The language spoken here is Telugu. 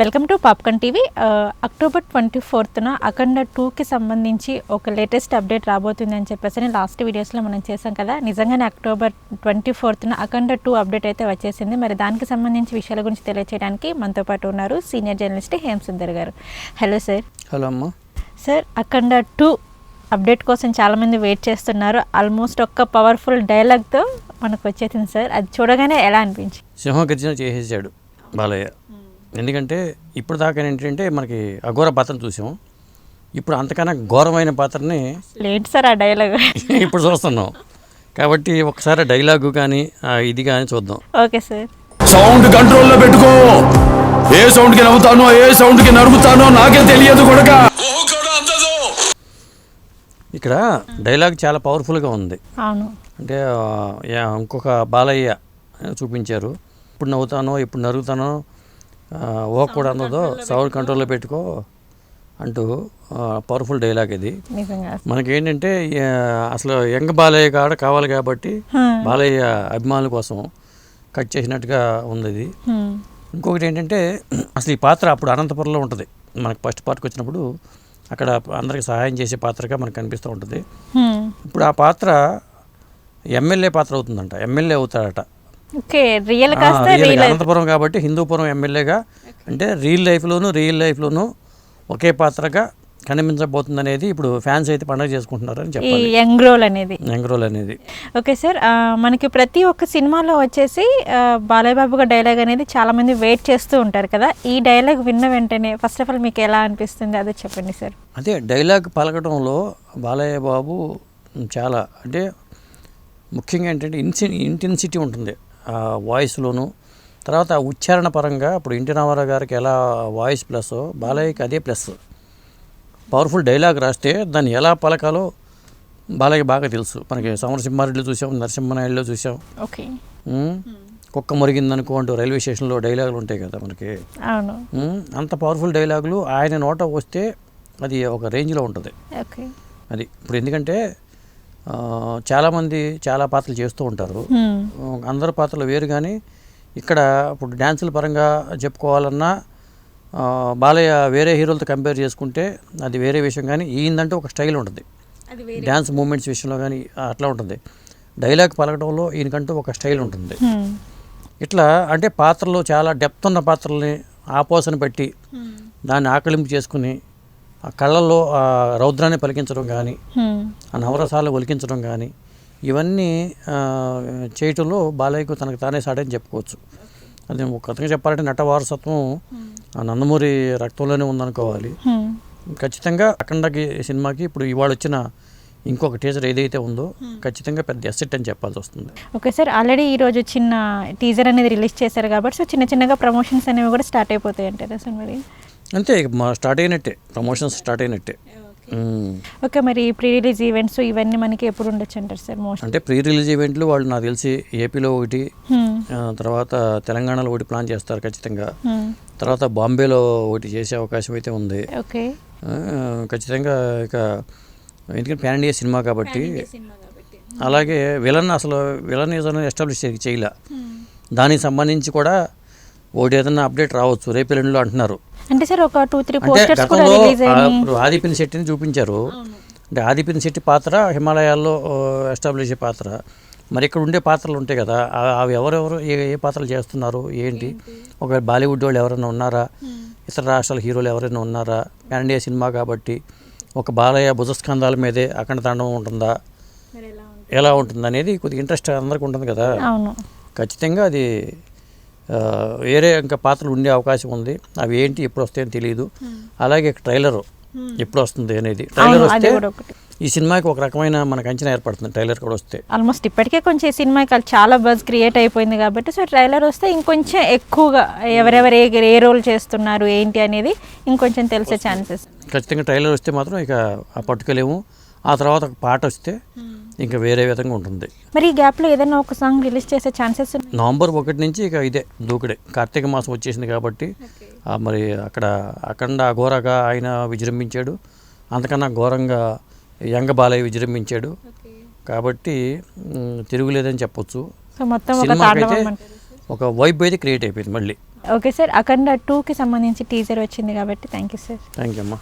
Welcome to Popcorn TV. October twenty ఫోర్త్న Akhanda టూకి సంబంధించి ఒక లేటెస్ట్ అప్డేట్ రాబోతుంది అని చెప్పేసి లాస్ట్ వీడియోస్లో మనం చేసాం కదా. నిజంగానే అక్టోబర్ ట్వంటీ ఫోర్త్న అఖండ టూ అప్డేట్ అయితే వచ్చేసింది. మరి దానికి సంబంధించి విషయాల గురించి తెలియచేయడానికి మనతో పాటు ఉన్నారు senior journalist Hem Sundar garu. Hello sir. Hello అమ్మ. సార్ అఖండ టూ అప్డేట్ కోసం చాలామంది వెయిట్ చేస్తున్నారు. ఆల్మోస్ట్ ఒక్క పవర్ఫుల్ డైలాగ్తో మనకు వచ్చేసింది సార్. అది చూడగానే ఎలా అనిపించింది? సింహగర్జన చేసేసాడు బాలయ్య. ఎందుకంటే ఇప్పుడు దాకా ఏంటంటే మనకి అఘోర పాత్రను చూసాం. ఇప్పుడు అంతకన్నా ఘోరమైన పాత్రని లేట్ సార్ ఆ డైలాగ్ ఇప్పుడు చూస్తున్నాం. కాబట్టి ఒకసారి డైలాగు కానీ ఇది కానీ చూద్దాం. Okay sir. సౌండ్ కంట్రోల్లో పెట్టుకో. ఏ సౌండ్కి నవ్వుతానో ఏ సౌండ్కి నడుపుతానో నాకే తెలియదు కొడక. ఇక్కడ డైలాగ్ చాలా పవర్ఫుల్గా ఉంది. అవును. అంటే ఇంకొక బాలయ్య చూపించారు. ఇప్పుడు నవ్వుతానో ఇప్పుడు నరుగుతానో ఓ కూడా అన్నదో సౌండ్ కంట్రోల్లో పెట్టుకో. అంటూ పవర్ఫుల్ డైలాగ్ ఇది. మనకేంటంటే అసలు యంగ్ బాలయ్య కాడ కావాలి కాబట్టి. బాలయ్య అభిమానుల కోసం కట్ చేసినట్టుగా ఉంది ఇది. ఇంకొకటి ఏంటంటే అసలు ఈ పాత్ర అప్పుడు అనంతపురంలో ఉంటుంది. మనకు ఫస్ట్ పార్ట్కి వచ్చినప్పుడు అక్కడ అందరికి సహాయం చేసే పాత్రగా మనకు కనిపిస్తూ ఉంటుంది. ఇప్పుడు ఆ పాత్ర ఎమ్మెల్యే పాత్ర అవుతుందంట. ఎమ్మెల్యే అవుతాడట ఓకే రియల్ కాస్త అనంతపురం కాబట్టి హిందూపురం ఎమ్మెల్యేగా అంటే రియల్ లైఫ్లోను రియల్ లైఫ్లోను ఒకే పాత్రగా కనిపించబోతుంది అనేది ఇప్పుడు ఫ్యాన్స్ అయితే పండగ చేసుకుంటున్నారని ఈ చెప్పాలి. యంగ్ రోల్ అనేది. యంగ్రోల్ అనేది. ఓకే సార్ మనకి ప్రతి ఒక్క సినిమాలో వచ్చేసి ఆ, బాలయ్య బాబు గారి డైలాగ్ అనేది చాలా మంది వెయిట్ చేస్తూ ఉంటారు కదా. ఈ డైలాగ్ విన్న వెంటనే ఫస్ట్ ఆఫ్ ఆల్ మీకు ఎలా అనిపిస్తుంది? అదే చెప్పండి సార్. అదే డైలాగ్ పలకడంలో బాలయ్య బాబు చాలా అంటే ముఖ్యంగా ఏంటంటే ఇన్సి ఇంటెన్సిటీ ఉంటుంది. వాయిస్లోను. తర్వాత ఉచ్చారణ పరంగా ఇప్పుడు ఇంటి రామారావు గారికి ఎలా వాయిస్ ప్లస్ బాలయ్యకి అదే ప్లస్. పవర్ఫుల్ డైలాగ్ రాస్తే దాన్ని ఎలా పలకాలో బాలయ్య బాగా తెలుసు. మనకి సమరసింహారెడ్డిలో చూసాం నరసింహనాయుడులో చూసాం. ఓకే. కుక్క మురిగిందనుకో అంటూ రైల్వే స్టేషన్లో డైలాగులు ఉంటాయి కదా మనకి. అంత పవర్ఫుల్ డైలాగులు ఆయన నోట వస్తే అది ఒక రేంజ్లో ఉంటుంది. అది ఇప్పుడు ఎందుకంటే చాలామంది చాలా పాత్రలు చేస్తూ ఉంటారు. అందరు పాత్రలు వేరు కానీ ఇక్కడ ఇప్పుడు డ్యాన్సుల పరంగా చెప్పుకోవాలన్నా బాలయ్య వేరే హీరోలతో కంపేర్ చేసుకుంటే అది వేరే విషయం కానీ ఈయనంటే ఒక స్టైల్ ఉంటుంది. డ్యాన్స్ మూమెంట్స్ విషయంలో కానీ అట్లా ఉంటుంది. డైలాగ్ పలకడంలో ఈయనకంటూ ఒక స్టైల్ ఉంటుంది. ఇట్లా అంటే పాత్రలో చాలా డెప్త్ ఉన్న పాత్రల్ని ఆపోసన పెట్టి దాన్ని ఆకలింపు చేసుకుని ఆ కళ్ళల్లో ఆ రౌద్రాన్ని పలికించడం కానీ. ఆ నవరసాలు ఒలికించడం కానీ ఇవన్నీ చేయటంలో బాలయ్యకు తనకు తానే సాడని చెప్పుకోవచ్చు. అది ఒక కథగా చెప్పాలంటే నట వారసత్వం ఆ నందమూరి రక్తంలోనే ఉందనుకోవాలి. ఖచ్చితంగా అఖండకి సినిమాకి ఇప్పుడు ఇవాళ వచ్చిన ఇంకొక టీజర్ ఏదైతే ఉందో ఖచ్చితంగా పెద్ద ఎసెట్ అని చెప్పాల్సి వస్తుంది. ఓకే సార్ ఆల్రెడీ ఈరోజు చిన్న టీజర్ అనేది రిలీజ్ చేశారు కాబట్టి సో చిన్న చిన్నగా ప్రమోషన్స్ అనేవి కూడా స్టార్ట్ అయిపోతాయి అంటారా సార్ మరి? అంతే ఇక మా స్టార్ట్ అయినట్టే ప్రమోషన్స్ స్టార్ట్ అయినట్టే. ఓకే. మరి ప్రీ రిలీజ్ ఈవెంట్స్ ఇవన్నీ మనకి ఎప్పుడు ఉండొచ్చు అంటారు సార్ మోస్ట్? అంటే ప్రీ రిలీజ్ ఈవెంట్లు వాళ్ళు నాకు తెలిసి ఏపీలో ఒకటి తర్వాత తెలంగాణలో ఒకటి ప్లాన్ చేస్తారు ఖచ్చితంగా. తర్వాత బాంబేలో ఒకటి చేసే అవకాశం అయితే ఉంది. ఓకే. ఖచ్చితంగా ఇక ఎందుకంటే ప్యాన్ ఇండియా సినిమా కాబట్టి అలాగే విలన్ అసలు విలన్ ఏదైనా ఎస్టాబ్లిష్ చేయలే. దానికి సంబంధించి కూడా ఒకటి ఏదైనా అప్డేట్ రావచ్చు రేపు ఎల్లుండిలో అంటున్నారు. అంటే సార్ ఒక టూ త్రీ పోస్టర్స్ కూడా రిలీజ్ ఆదిపిన్ శెట్టిని చూపించారు. అంటే ఆదిపిన్ శెట్టి పాత్ర హిమాలయాల్లో ఎస్టాబ్లిష్ అయ్యే పాత్ర. మరి ఇక్కడ ఉండే పాత్రలు ఉంటాయి కదా ఆ- అవి ఎవరెవరు ఏ ఏ పాత్రలు చేస్తున్నారు ఏంటి? ఒక బాలీవుడ్ వాళ్ళు ఎవరైనా ఉన్నారా? ఇతర రాష్ట్రాల హీరోలు ఎవరైనా ఉన్నారా? పాన్ ఇండియా సినిమా కాబట్టి ఒక బాలయ్య భుజస్కంధాల మీదే అఖండ తాండవం ఉంటుందా ఎలా ఉంటుంది? అనేది కొద్దిగా ఇంట్రెస్ట్ అందరికి ఉంటుంది కదా. అవును. ఖచ్చితంగా అది వేరే ఇంకా పాత్రలు ఉండే అవకాశం ఉంది. అవి ఏంటి ఎప్పుడు వస్తాయని తెలియదు అలాగే ట్రైలర్ ఎప్పుడు వస్తుంది అనేది. ట్రైలర్ వస్తే ఈ సినిమాకి ఒక రకమైన మనకు అంచనా ఏర్పడుతుంది ట్రైలర్ కూడా వస్తే. ఆల్మోస్ట్ ఇప్పటికే కొంచెం ఈ సినిమాకి చాలా బజ్ క్రియేట్ అయిపోయింది కాబట్టి సో ట్రైలర్ వస్తే ఇంకొంచెం ఎక్కువగా ఎవరెవరు ఏ ఏ రోల్ చేస్తున్నారు ఏంటి అనేది ఇంకొంచెం తెలిసే ఛాన్సెస్. ఖచ్చితంగా ట్రైలర్ వస్తే మాత్రం ఇక ఆ పట్టుకోలేము. ఆ తర్వాత ఒక పాట వస్తే ఇంకా వేరే విధంగా ఉంటుంది. మరి ఈ గ్యాప్లో ఏదైనా ఒక సాంగ్ రిలీజ్ చేసే ఛాన్సెస్ నవంబర్ ఒకటి నుంచి ఇక ఇదే దూకుడే. కార్తీక మాసం వచ్చేసింది కాబట్టి మరి అక్కడ అఖండ అఘోరగా ఆయన విజృంభించాడు. అంతకన్నా ఘోరంగా యంగ బాలయ్య విజృంభించాడు. కాబట్టి తిరుగులేదని చెప్పొచ్చు. సినిమాకైతే ఒక వైబ్ అయితే క్రియేట్ అయిపోయింది మళ్ళీ. ఓకే సార్ అఖండ టూకి సంబంధించి టీజర్ వచ్చింది కాబట్టి thank you sir. Thank you అమ్మా.